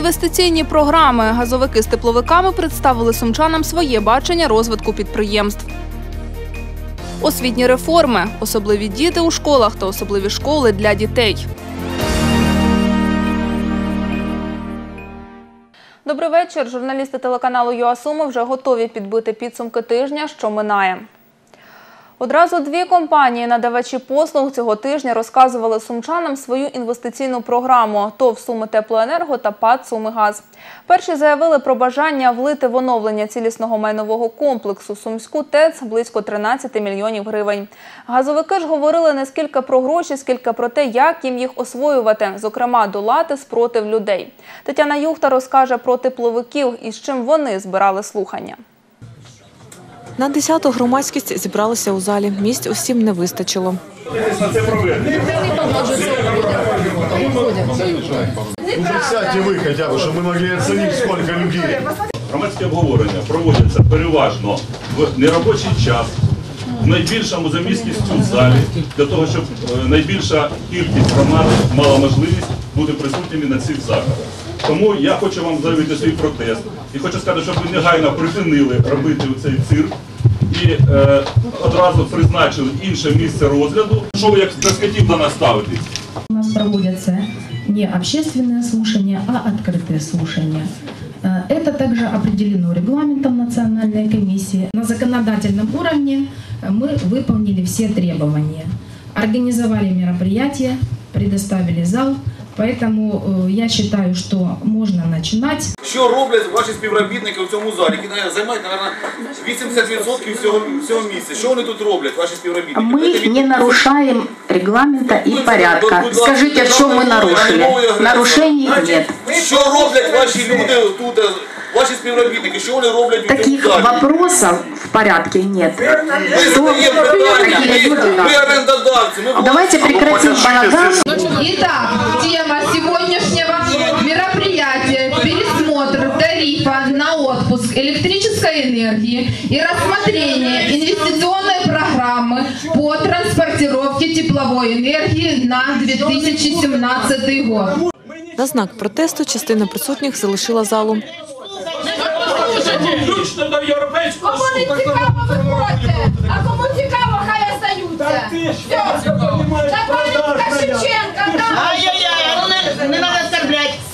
Інвестиційні програми газовики з тепловиками представили сумчанам своє бачення розвитку підприємств. Освітні реформи, особливі діти у школах та особливі школи для дітей. Добрий вечір. Журналісти телеканалу ЮАСуми вже готові підбити підсумки тижня, що минає. Одразу дві компанії, надавачі послуг цього тижня розказували сумчанам свою інвестиційну програму ТОВ Суми Теплоенерго та ПАД Сумигаз. Перші заявили про бажання влити в оновлення цілісного майнового комплексу Сумську ТЕЦ близько 13 мільйонів гривень. Газовики ж говорили не скільки про гроші, скільки про те, як їм їх освоювати, зокрема долати спротив людей. Тетяна Юхта розкаже про тепловиків і з чим вони збирали слухання. На 10-ту громадськість зібралася у залі. Місць усім не вистачило. Уже сядьте вы хотя бы, чтобы мы могли оценить, сколько людей. Громадські обговорення проводяться переважно в неробочий час, в найбільшому за міськістю залі, для того, щоб е, найбільша кількість громад мала можливість бути присутніми на цих заходах. Тому я хочу вам заявити свій протест і хочу сказати, щоб ви негайно припинили робити цей цирк і е, одразу призначили інше місце розгляду. Що ви як на скотів до нас ставитесь? У нас проводятся не общественные слушания, а открытые слушания. Э, Это также определено регламентом Национальной комиссии. На законодательном уровне э, мы выполнили все требования. Организовали мероприятие, предоставили зал, поэтому э, я считаю, что можно начинать. Що роблять ваші співробітники в цьому залі, які наверное, займають наверное, 80% всього, всього місця? Що вони тут роблять, ваші співробітники? Дайте Мы відповідь. не нарушаем регламента Ну, и це, порядка. будь ласка, Скажите, что мы державною нарушили? мовою агресії. Нарушений Значить, нет. Що роблять ваші люди тут, е, ваші співробітники? Що вони роблять у цьому Таких залі? вопросов в порядке нет. Ми Что задаємо питання, такие люди? ми, ми орендодавці, ми Давайте прекратим балаган. Итак, тема сегодняшнего мероприятия – пересмотр тарифа на отпуск электрической энергии и рассмотрение инвестиционной программы по транспортировке тепловой энергии на 2017 год. На знак протесту частина присутніх залишила залу. Кому не цікаво, виходьте, а кому цікаво, хай остаються. Все, Напарника Шевченка, Ай-яй-яй, ну не, не.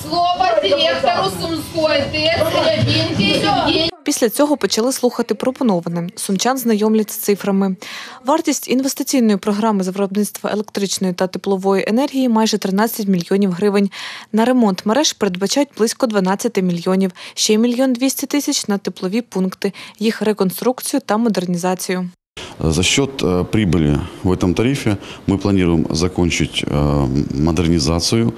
Слово директору Сумской ТЭЦ Рябинки Евгению. Після цього почали слухати пропоноване. Сумчан знайомлять з цифрами. Вартість інвестиційної програми з виробництва електричної та теплової енергії майже 13 мільйонів гривень. На ремонт мереж передбачають близько 12 мільйонів, ще мільйон 200 тисяч на теплові пункти, їх реконструкцію та модернізацію. За счет э, прибыли в этом тарифе мы планируем закончить э, модернизацию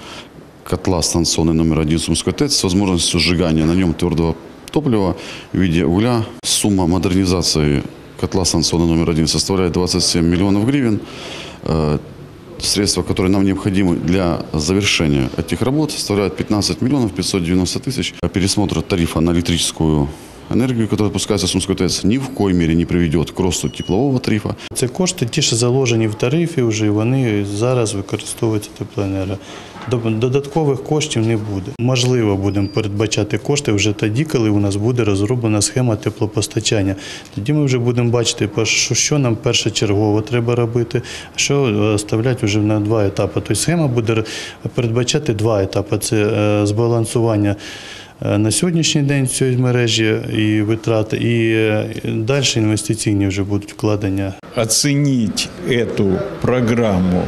котла станционный номер один Сумской ТЭЦ с возможностью сжигания на нем твердого топлива в виде угля. Сумма модернизации котла станционный номер один составляет 27 миллионов гривен. Э, Средства, которые нам необходимы для завершения этих работ, составляют 15 миллионов 590 тысяч. Пересмотр тарифа на электрическую энергию, которая отпускается в Сумской ТЭЦ, ни в коей мере не приведет к росту теплового тарифа. Це кошти, ті, що заложені в тарифі, вже і вони зараз використовуються теплоенерго. Додаткових коштів не буде. Можливо, будемо передбачати кошти вже тоді, коли у нас буде розроблена схема теплопостачання. Тоді ми вже будемо бачити, що, нам першочергово треба робити, що оставляти вже на два етапи. Тобто схема буде передбачати два етапи: це е, збалансування. е, На сьогоднішній день цієї мережі і витрати, і е, далі інвестиційні вже будуть вкладення оценить эту программу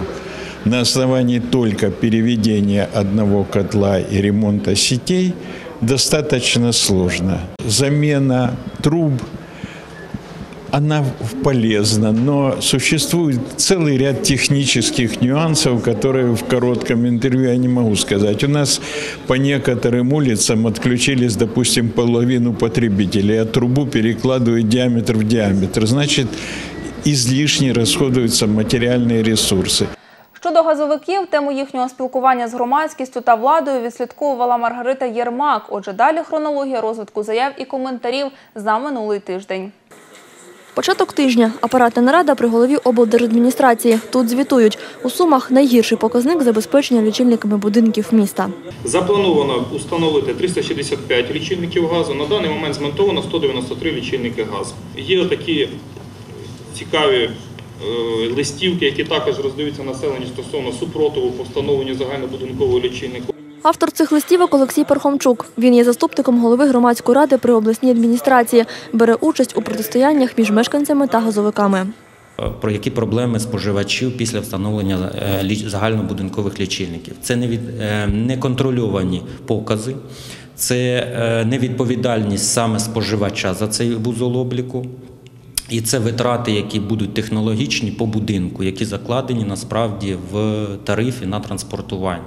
на основании только переведения одного котла и ремонта сетей достаточно сложно. Замена труб она полезна, но существует целый ряд технических нюансов, которые в коротком интервью я не могу сказать. У нас по некоторым улицам отключились, допустим, половину потребителей, а трубу перекладывают диаметр в диаметр. Значит, излишне расходуются материальные ресурсы. Щодо газовиків, тему їхнього спілкування з громадськістю та владою відслідковувала Маргарита Єрмак. Отже, далі хронологія розвитку заяв і коментарів за минулий тиждень. Початок тижня. Апаратна нарада при голові облдержадміністрації. Тут звітують. У Сумах найгірший показник забезпечення лічильниками будинків міста. Заплановано установити 365 лічильників газу. На даний момент змонтовано 193 лічильники газу. Є такі цікаві е, листівки, які також роздаються населенню стосовно супротиву по встановленню загальнобудинкового лічильника. Автор цих листівок Олексій Пархомчук. Він є заступником голови громадської ради при обласній адміністрації. Бере участь у протистояннях між мешканцями та газовиками. Про які проблеми споживачів після встановлення е, загальнобудинкових лічильників? Це невід- е, неконтрольовані покази, це е, невідповідальність саме споживача за цей вузол обліку. І це витрати, які будуть технологічні по будинку, які закладені насправді в тарифі на транспортування.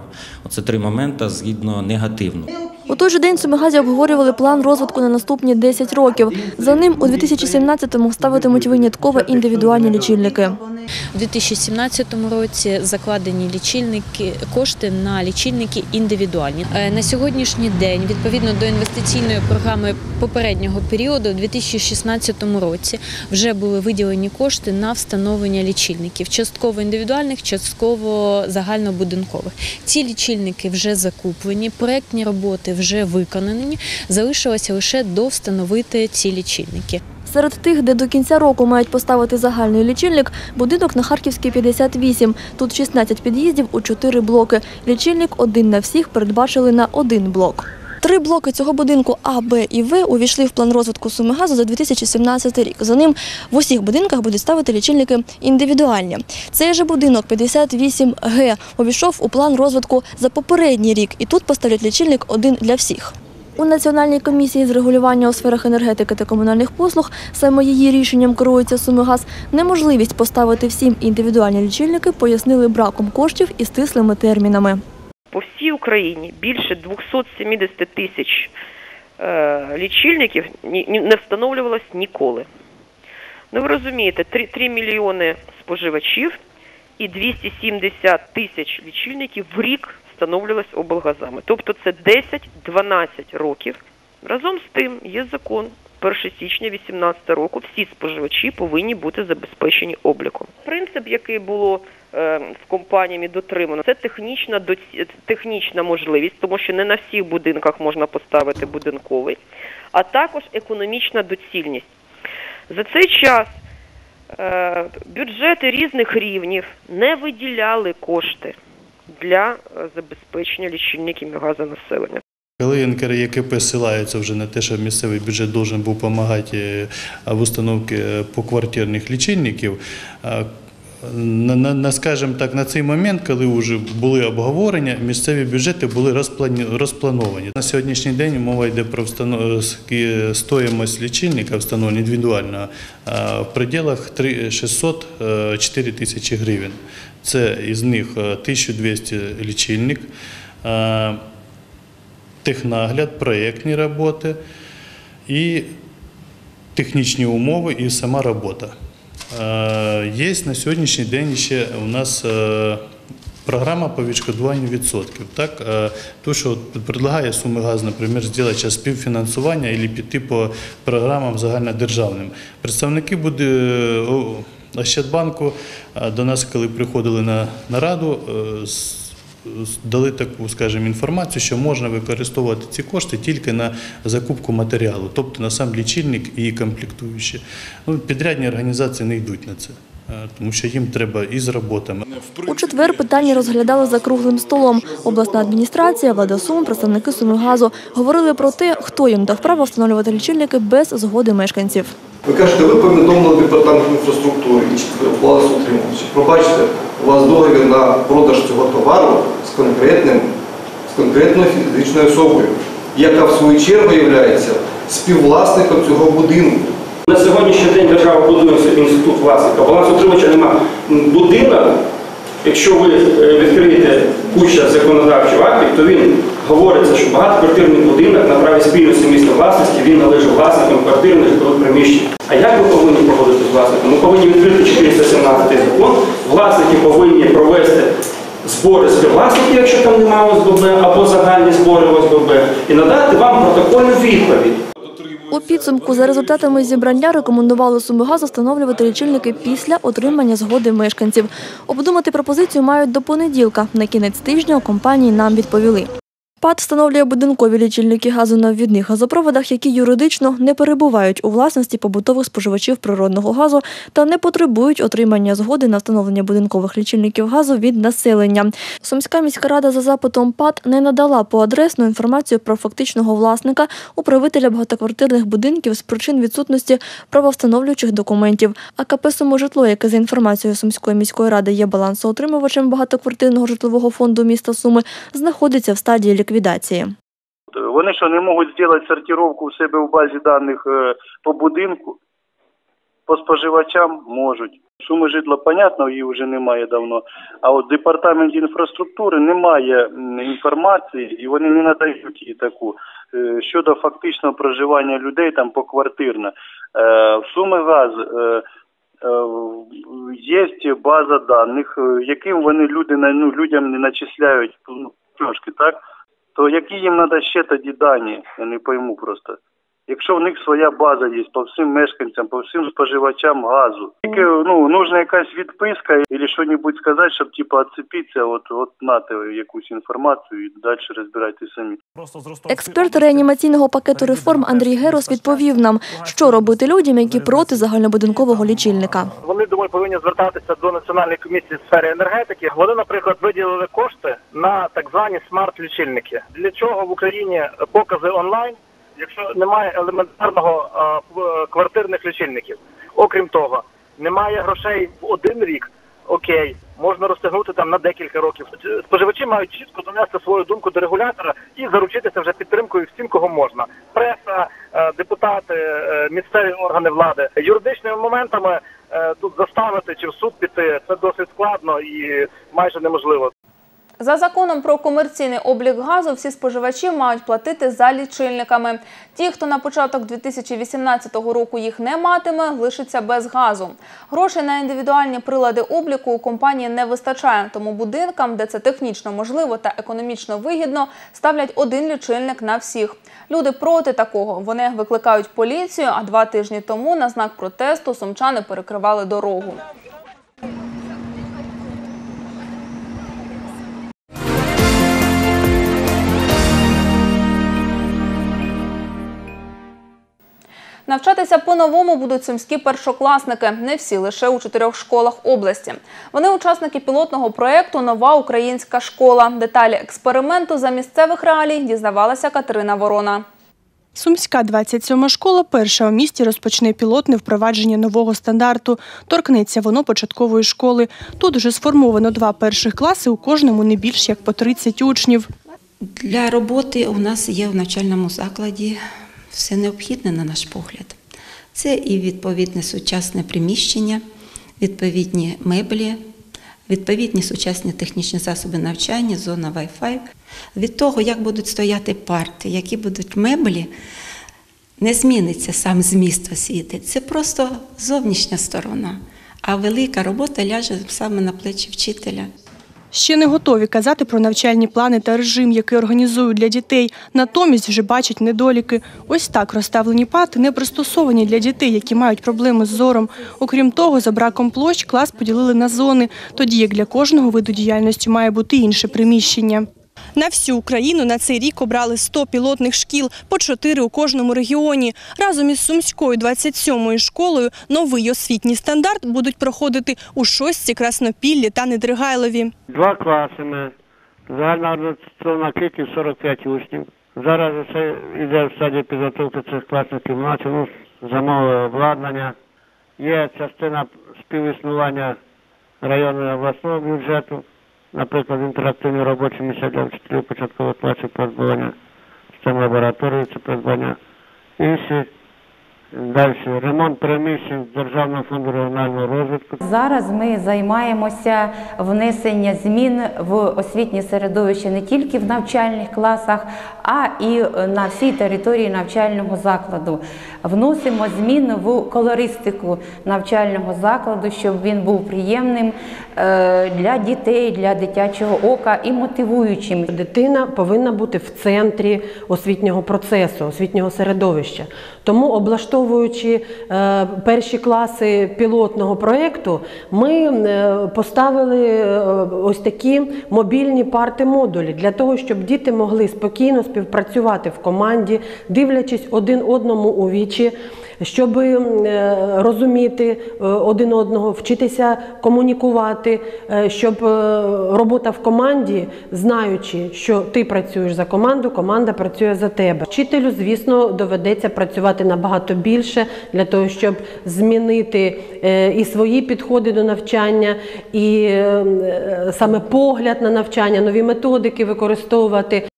Оце три моменти згідно негативно. У той же день Сумигазі обговорювали план розвитку на наступні 10 років. За ним у 2017-му ставитимуть винятково індивідуальні лічильники. У 2017 році закладені лічильники кошти на лічильники індивідуальні. Е, На сьогоднішній день, відповідно до інвестиційної програми попереднього періоду, у 2016 році вже були виділені кошти на встановлення лічильників, частково індивідуальних, частково загальнобудинкових. Ці лічильники вже закуплені, проектні роботи вже виконані. Залишилося лише довстановити ці лічильники. Серед тих, де до кінця року мають поставити загальний лічильник, будинок на Харківській 58. Тут 16 під'їздів у 4 блоки. Лічильник один на всіх передбачили на один блок. Три блоки цього будинку А, Б і В увійшли в план розвитку Сумигазу за 2017 рік. За ним в усіх будинках будуть ставити лічильники індивідуальні. Цей же будинок 58Г увійшов у план розвитку за попередній рік, і тут поставлять лічильник один для всіх. У Національній комісії з регулювання у сферах енергетики та комунальних послуг саме її рішенням керується Сумигаз. Неможливість поставити всім індивідуальні лічильники пояснили браком коштів і стислими термінами. По всій Україні більше 270 тисяч е, лічильників не встановлювалось ніколи. Ну ви розумієте, 3, 3 мільйони споживачів і 270 тисяч лічильників в рік встановлювалось облгазами. Тобто це 10-12 років. Разом з тим є закон. 1 січня 2018 року всі споживачі повинні бути забезпечені обліком. Принцип, який було е, з компаніями дотримано, це технічна технічна можливість, тому що не на всіх будинках можна поставити будинковий, а також економічна доцільність. За цей час е, бюджети різних рівнів не виділяли кошти для е, забезпечення лічильників газонаселення. Коли НКРЄКП ссилаються вже на те, що місцевий бюджет должен був допомагати в установці поквартирних лічильників, е, на, на, на, скажімо так, на цей момент, коли вже були обговорення, місцеві бюджети були розплані- розплановані. На сьогоднішній день мова йде про стоїмость лічильника встановлення індивідуального е, в пределах 3 600 е, 4 тисячі гривень. Це із них е, 1200 лічильник. е, технагляд, проєктні роботи і технічні умови і сама робота. Е, Є на сьогоднішній день ще у нас е, програма по відшкодуванню відсотків. Так? Е, То, що предлагає Сумигаз, наприклад, зробити зараз співфінансування або піти по програмам загальнодержавним. Представники буде о, Ощадбанку до нас, коли приходили на нараду, е, дали таку, скажімо, інформацію, що можна використовувати ці кошти тільки на закупку матеріалу, тобто на сам лічильник і комплектуючі. Ну, підрядні організації не йдуть на це, е, тому що їм треба і з роботами. У четвер питання розглядали за круглим столом. Обласна адміністрація, влада Сум, представники Сумигазу говорили про те, хто їм дав право встановлювати лічильники без згоди мешканців. Ви кажете, ви повідомили департамент інфраструктури і власу утримувачів. Пробачте, у вас договір на продаж цього товару з конкретним, з конкретною фізичною особою, яка в свою чергу є співвласником цього будинку. На сьогоднішній день держава будує інститут власника. Балансоутримувача нема. Будинок, якщо ви е, відкриєте куча законодавчих актів, то він говориться, що багатоквартирний будинок на праві спільної сумісної власності він належить власникам квартирних житлових приміщень. А як ви повинні погодити з власником? Ми повинні відкрити 417 закон. Власники повинні провести збори співвласників, якщо там немає ОСББ, або загальні збори ОСББ, і надати вам протокольну відповідь. У підсумку за результатами зібрання рекомендували Сумигазу встановлювати лічильники після отримання згоди мешканців. Обдумати пропозицію мають до понеділка. На кінець тижня компанії нам відповіли. ПАД встановлює будинкові лічильники газу на ввідних газопроводах, які юридично не перебувають у власності побутових споживачів природного газу та не потребують отримання згоди на встановлення будинкових лічильників газу від населення. Сумська міська рада за запитом ПАД не надала поадресну інформацію про фактичного власника управителя багатоквартирних будинків з причин відсутності правовстановлюючих документів. А КП «Суможитло», яке за інформацією Сумської міської ради є балансоутримувачем багатоквартирного житлового фонду міста Суми, знаходиться в стадії ліквідації. Вони що не можуть зробити сортировку у себе в базі даних е, по будинку, по споживачам можуть. Суми житла, понятно, її вже немає давно. А от департамент інфраструктури немає інформації, і вони не надають її таку е, щодо фактичного проживання людей там поквартирно. Е, В Суми газ є база даних, яким вони люди ну, людям не начисляють ну, трошки, так? То які їм треба ще тоді дані? Я не пойму просто. Якщо в них своя база є по всім мешканцям, по всім споживачам газу, тільки ну нужна якась відписка або що-небудь сказати, щоб типу відцепитися, от от нате якусь інформацію і далі розбирайте самі. Експерт реанімаційного пакету реформ Андрій Герос відповів нам, що робити людям, які проти загальнобудинкового лічильника. Вони думаю, повинні звертатися до національної комісії з сфери енергетики. Вони, наприклад, виділили кошти на так звані смарт-лічильники. Для чого в Україні покази онлайн, якщо немає елементарного а, квартирних лічильників? Окрім того, немає грошей в один рік. Окей, можна розтягнути там на декілька років. Споживачі мають чітко донести свою думку до регулятора і заручитися вже підтримкою всім, кого можна. Преса, е, депутати, е, місцеві органи влади. Юридичними моментами е, тут заставити чи в суд піти це досить складно і майже неможливо. За законом про комерційний облік газу всі споживачі мають платити за лічильниками. Ті, хто на початок 2018 року їх не матиме, лишиться без газу. Грошей на індивідуальні прилади обліку у компанії не вистачає, тому будинкам, де це технічно можливо та економічно вигідно, ставлять один лічильник на всіх. Люди проти такого. Вони викликають поліцію, а два тижні тому на знак протесту сумчани перекривали дорогу. Навчатися по-новому будуть сумські першокласники. Не всі лише у чотирьох школах області. Вони учасники пілотного проєкту Нова українська школа. Деталі експерименту за місцевих реалій дізнавалася Катерина Ворона. Сумська 27 школа перша у місті розпочне пілотне впровадження нового стандарту. Торкнеться воно початкової школи. Тут вже сформовано два перших класи, у кожному не більш як по 30 учнів. Для роботи у нас є в навчальному закладі все необхідне, на наш погляд. Це і відповідне сучасне приміщення, відповідні меблі, відповідні сучасні технічні засоби навчання, зона Wi-Fi. Від того, як будуть стояти парти, які будуть меблі, не зміниться сам зміст освіти. Це просто зовнішня сторона. А велика робота ляже саме на плечі вчителя. Ще не готові казати про навчальні плани та режим, який організують для дітей. Натомість вже бачать недоліки. Ось так розставлені пати не пристосовані для дітей, які мають проблеми з зором. Окрім того, за браком площ клас поділили на зони, тоді як для кожного виду діяльності має бути інше приміщення. На всю Україну на цей рік обрали 100 пілотних шкіл, по 4 у кожному регіоні. Разом із Сумською 27-ю школою новий освітній стандарт будуть проходити у Шостці, Краснопіллі та Недригайлові. Два класи ми. Загальна організаційна кількість 45 учнів. Зараз це йде в стадії підготовки цих класних кімнат, ну, замовили обладнання. Є частина співіснування районного обласного бюджету, наприклад, інтерактивні робочі місця для вчителів початкових класів придбання, систем лабораторії, це придбання. Інші Далі ремонт приміщень Державного фонду регіонального розвитку. Зараз ми займаємося внесення змін в освітнє середовище не тільки в навчальних класах, а і на всій території навчального закладу. Вносимо зміни в колористику навчального закладу, щоб він був приємним е, для дітей, для дитячого ока і мотивуючим. Дитина повинна бути в центрі освітнього процесу, освітнього середовища. Тому, облаштовуючи е, перші класи пілотного проєкту, ми е, поставили е, ось такі мобільні парти-модулі для того, щоб діти могли спокійно співпрацювати в команді, дивлячись один одному у вічі. Щоб е, розуміти е, один одного, вчитися комунікувати, е, щоб робота в команді, знаючи, що ти працюєш за команду, команда працює за тебе. Вчителю, звісно, доведеться працювати набагато більше для того, щоб змінити і свої підходи до навчання, і саме погляд на навчання, нові методики використовувати.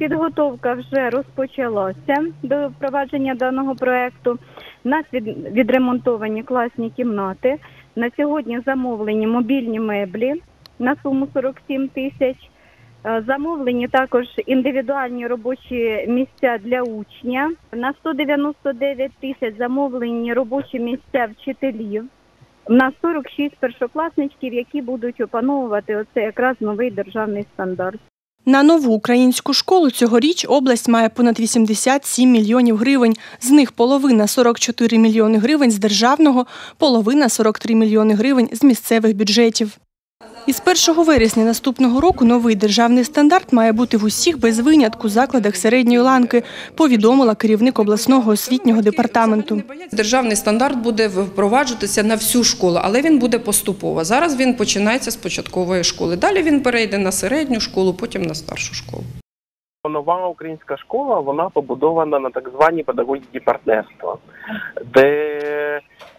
Підготовка вже розпочалася до впровадження даного проекту. У нас від, відремонтовані класні кімнати. На сьогодні замовлені мобільні меблі на суму 47 тисяч. Е, Замовлені також індивідуальні робочі місця для учня. На 199 тисяч замовлені робочі місця вчителів. На 46 першокласничків, які будуть опановувати оце якраз новий державний стандарт. На нову українську школу цьогоріч область має понад 87 мільйонів гривень. З них половина 44 мільйони гривень з державного, половина 43 мільйони гривень з місцевих бюджетів. Із 1 вересня наступного року новий державний стандарт має бути в усіх без винятку закладах середньої ланки, повідомила керівник обласного освітнього департаменту. Державний стандарт буде впроваджуватися на всю школу, але він буде поступово. Зараз він починається з початкової школи. Далі він перейде на середню школу, потім на старшу школу. Нова українська школа вона побудована на так звані педагогіки партнерства, де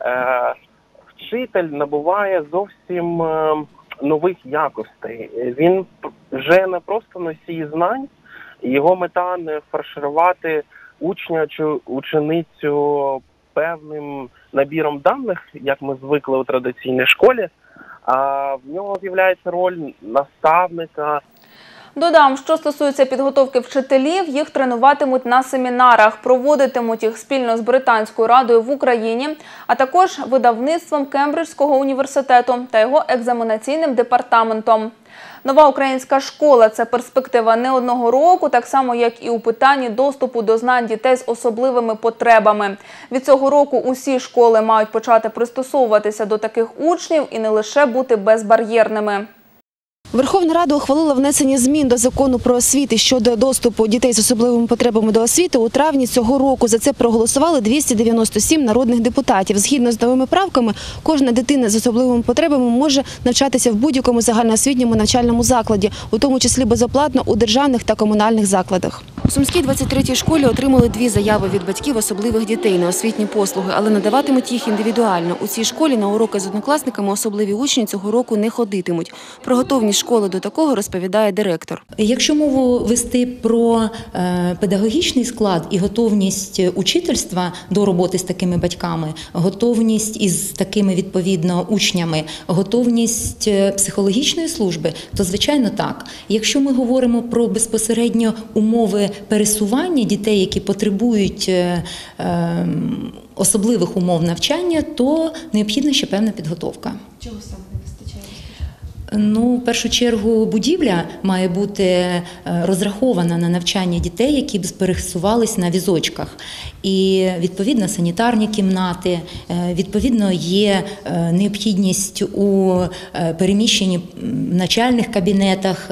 е, вчитель набуває зовсім е, нових якостей. Він вже не просто носій знань, його мета не фарширувати учня чи ученицю певним набіром даних, як ми звикли у традиційній школі. А в нього з'являється роль наставника, Додам, що стосується підготовки вчителів, їх тренуватимуть на семінарах, проводитимуть їх спільно з Британською радою в Україні, а також видавництвом Кембриджського університету та його екзаменаційним департаментом. Нова українська школа це перспектива не одного року, так само як і у питанні доступу до знань дітей з особливими потребами. Від цього року усі школи мають почати пристосовуватися до таких учнів і не лише бути безбар'єрними. Верховна Рада ухвалила внесення змін до закону про освіти щодо доступу дітей з особливими потребами до освіти у травні цього року. За це проголосували 297 народних депутатів. Згідно з новими правками, кожна дитина з особливими потребами може навчатися в будь-якому загальноосвітньому навчальному закладі, у тому числі безоплатно у державних та комунальних закладах. У Сумській 23-й школі отримали дві заяви від батьків особливих дітей на освітні послуги, але надаватимуть їх індивідуально. У цій школі на уроки з однокласниками особливі учні цього року не ходитимуть. Про готовність школи до такого розповідає директор. Якщо мову вести про е, педагогічний склад і готовність учительства до роботи з такими батьками, готовність із такими відповідно учнями, готовність е, психологічної служби, то звичайно так. Якщо ми говоримо про безпосередньо умови пересування дітей, які потребують е, е, особливих умов навчання, то необхідна ще певна підготовка. Чого саме не вистачає? Ну, в першу чергу, будівля має бути е, розрахована на навчання дітей, які б пересувались на візочках. І відповідно санітарні кімнати, е, відповідно, є необхідність у переміщенні в начальних кабінетах.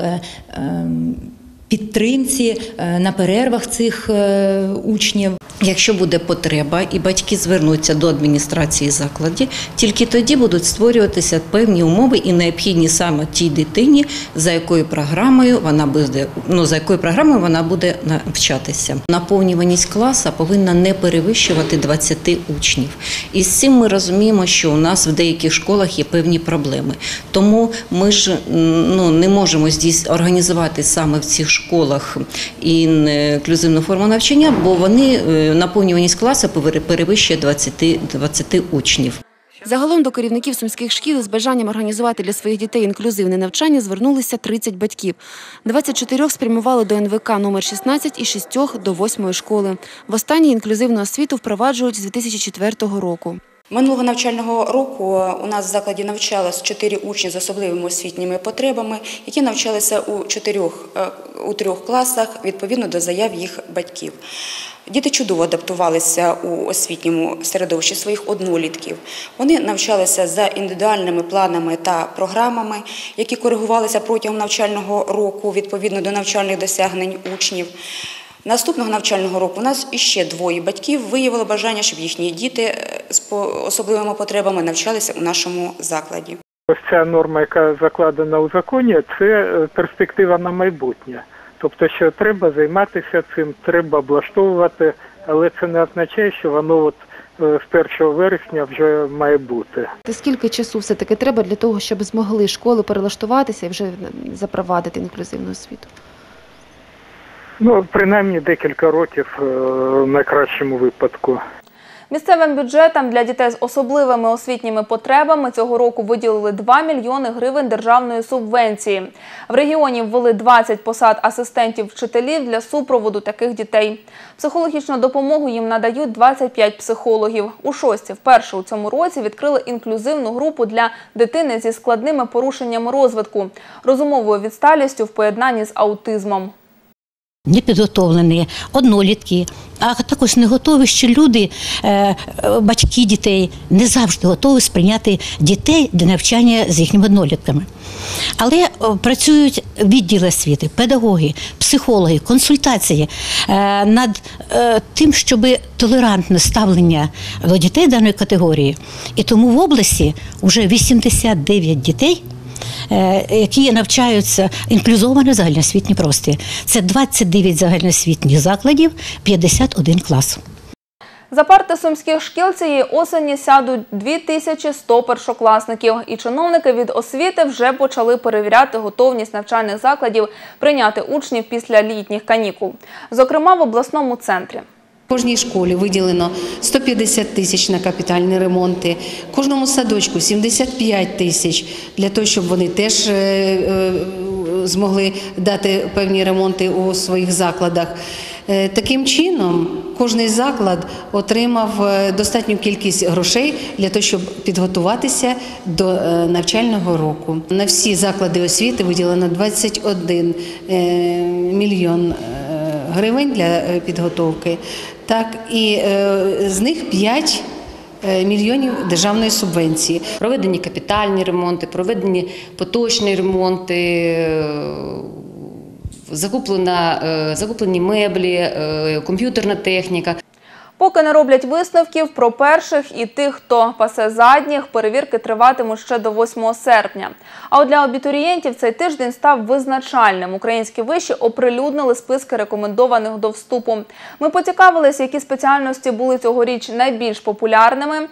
Підтримці е, на перервах цих е, учнів. Якщо буде потреба і батьки звернуться до адміністрації закладів, тільки тоді будуть створюватися певні умови і необхідні саме тій дитині, за якою програмою вона буде ну за якою програмою вона буде навчатися. Наповнюваність класа повинна не перевищувати 20 учнів. І з цим ми розуміємо, що у нас в деяких школах є певні проблеми. Тому ми ж ну не можемо здійс організувати саме в цих школах інклюзивну форму навчання, бо вони е, наповнюваність класу перевищує 20, 20 учнів. Загалом до керівників сумських шкіл з бажанням організувати для своїх дітей інклюзивне навчання звернулися 30 батьків. 24 спрямували до НВК номер 16 і 6 до 8 школи. Востаннє інклюзивну освіту впроваджують з 2004 року. Минулого навчального року у нас в закладі навчалось чотири учні з особливими освітніми потребами, які навчалися у чотирьох е, у трьох класах відповідно до заяв їх батьків. Діти чудово адаптувалися у освітньому середовищі своїх однолітків. Вони навчалися за індивідуальними планами та програмами, які коригувалися протягом навчального року відповідно до навчальних досягнень учнів. Наступного навчального року у нас іще двоє батьків виявили бажання, щоб їхні діти е, з особливими потребами навчалися у нашому закладі. Ось ця норма, яка закладена у законі, це е, перспектива на майбутнє. Тобто, що треба займатися цим, треба облаштовувати, але це не означає, що воно от е, з 1 вересня вже має бути. Скільки часу все-таки треба для того, щоб змогли школи перелаштуватися і вже запровадити інклюзивну освіту? Ну, принаймні декілька років е, в найкращому випадку. Місцевим бюджетам для дітей з особливими освітніми потребами цього року виділили 2 мільйони гривень державної субвенції. В регіоні ввели 20 посад асистентів вчителів для супроводу таких дітей. Психологічну допомогу їм надають 25 психологів. У шості вперше у цьому році відкрили інклюзивну групу для дитини зі складними порушеннями розвитку, розумовою відсталістю в поєднанні з аутизмом. Непідготовлені, однолітки, а також не готові ще люди, е, е, батьки дітей, не завжди готові сприйняти дітей для навчання з їхніми однолітками. Але працюють відділи освіти, педагоги, психологи, консультації е, над е, тим, щоб толерантне ставлення до дітей даної категорії. І тому в області вже 89 дітей е, які навчаються інклюзовано в загальноосвітній простір. Це 29 загальноосвітніх закладів, 51 клас. За парти сумських шкіл цієї осені сядуть 2100 першокласників. І чиновники від освіти вже почали перевіряти готовність навчальних закладів прийняти учнів після літніх канікул. Зокрема, в обласному центрі. Кожній школі виділено 150 тисяч на капітальні ремонти, кожному садочку 75 тисяч для того, щоб вони теж е, е, змогли дати певні ремонти у своїх закладах. Е, Таким чином, кожний заклад отримав достатню кількість грошей для того, щоб підготуватися до навчального року. На всі заклади освіти виділено 21 е, мільйон гривень для підготовки. Так, і е, з них 5 е, мільйонів державної субвенції. Проведені капітальні ремонти, проведені поточні ремонти. е, Закуплена, закуплені меблі, комп'ютерна техніка. Поки не роблять висновків про перших і тих, хто пасе задніх, перевірки триватимуть ще до 8 серпня. А от для абітурієнтів цей тиждень став визначальним. Українські виші оприлюднили списки рекомендованих до вступу. Ми поцікавились, які спеціальності були цьогоріч найбільш популярними.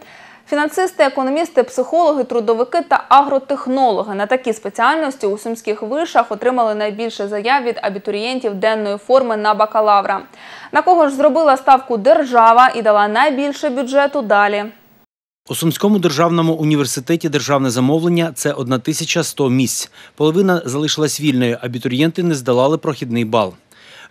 Фінансисти, економісти, психологи, трудовики та агротехнологи на такі спеціальності у сумських вишах отримали найбільше заяв від абітурієнтів денної форми на бакалавра. На кого ж зробила ставку держава і дала найбільше бюджету далі. У Сумському державному університеті державне замовлення це 1100 місць. Половина залишилась вільною, абітурієнти не здолали прохідний бал.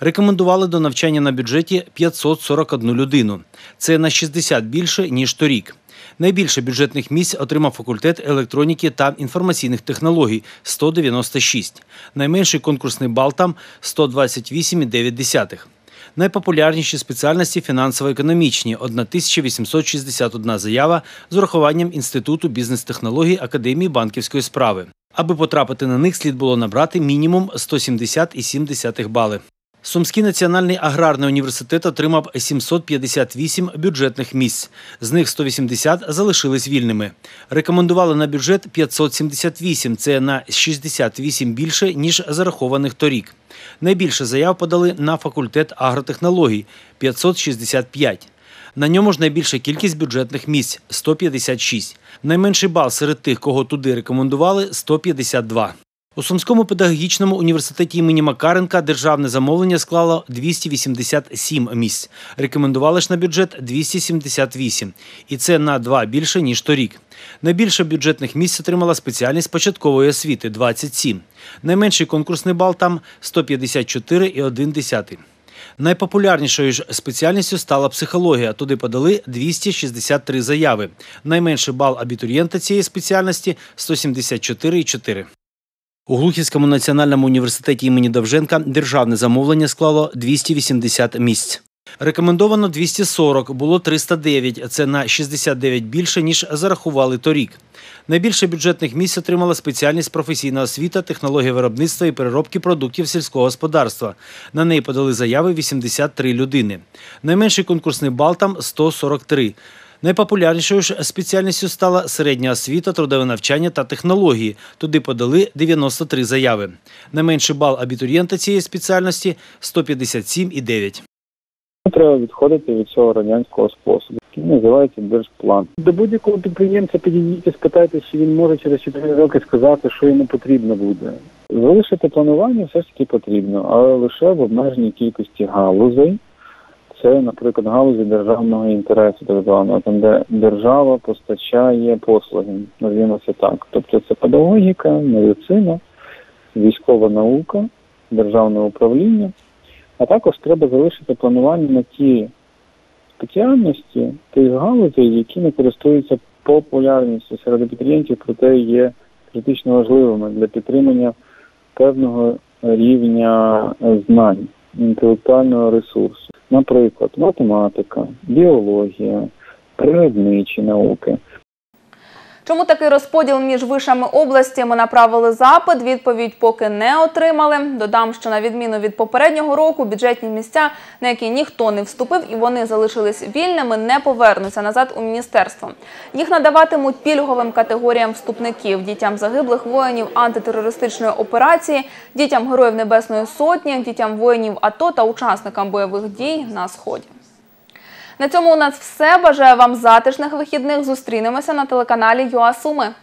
Рекомендували до навчання на бюджеті 541 людину. Це на 60 більше, ніж торік. Найбільше бюджетних місць отримав факультет електроніки та інформаційних технологій 196. Найменший конкурсний бал там 128,9. Найпопулярніші спеціальності фінансово-економічні 1861 заява з урахуванням Інституту бізнес-технологій Академії банківської справи. Аби потрапити на них, слід було набрати мінімум 170,7 бали. Сумський національний аграрний університет отримав 758 бюджетних місць. З них 180 залишились вільними. Рекомендували на бюджет 578, це на 68 більше, ніж зарахованих торік. Найбільше заяв подали на факультет агротехнологій 565. На ньому ж найбільша кількість бюджетних місць 156. Найменший бал серед тих, кого туди рекомендували 152. У Сумському педагогічному університеті імені Макаренка державне замовлення склало 287 місць. Рекомендували ж на бюджет 278. І це на два більше, ніж торік. Найбільше бюджетних місць отримала спеціальність початкової освіти – 27. Найменший конкурсний бал там – 154,1. Найпопулярнішою ж спеціальністю стала психологія. Туди подали 263 заяви. Найменший бал абітурієнта цієї спеціальності – 174,4. У Глухівському національному університеті імені Довженка державне замовлення склало 280 місць. Рекомендовано 240, було 309. Це на 69 більше, ніж зарахували торік. Найбільше бюджетних місць отримала спеціальність професійна освіта, технологія виробництва і переробки продуктів сільського господарства. На неї подали заяви 83 людини. Найменший конкурсний бал там 143. Найпопулярнішою ж спеціальністю стала середня освіта, трудове навчання та технології. Туди подали 93 заяви. Найменший бал абітурієнта цієї спеціальності 157,9. Треба відходити від цього радянського способу, який називається держплан. До будь-якого підприємця підійдіть і спитайте, чи він може через 4 роки сказати, що йому потрібно буде. Залишити планування все ж таки потрібно, але лише в обмеженій кількості галузей. Це, наприклад, галузі державного інтересу, так званого, там, де держава постачає послуги, називаємо це так. Тобто це педагогіка, медицина, військова наука, державне управління. А також треба залишити планування на ті спеціальності тих галузей, які не користуються популярністю серед абітурієнтів, проте є критично важливими для підтримання певного рівня знань, інтелектуального ресурсу. Наприклад, математика, біологія, природничі науки. Чому такий розподіл між вишами області ми направили запит? Відповідь поки не отримали. Додам, що на відміну від попереднього року бюджетні місця, на які ніхто не вступив і вони залишились вільними, не повернуться назад у міністерство. Їх надаватимуть пільговим категоріям вступників: дітям загиблих воїнів антитерористичної операції, дітям героїв Небесної Сотні, дітям воїнів АТО та учасникам бойових дій на сході. На цьому у нас все. Бажаю вам затишних вихідних. Зустрінемося на телеканалі ЮА Суми.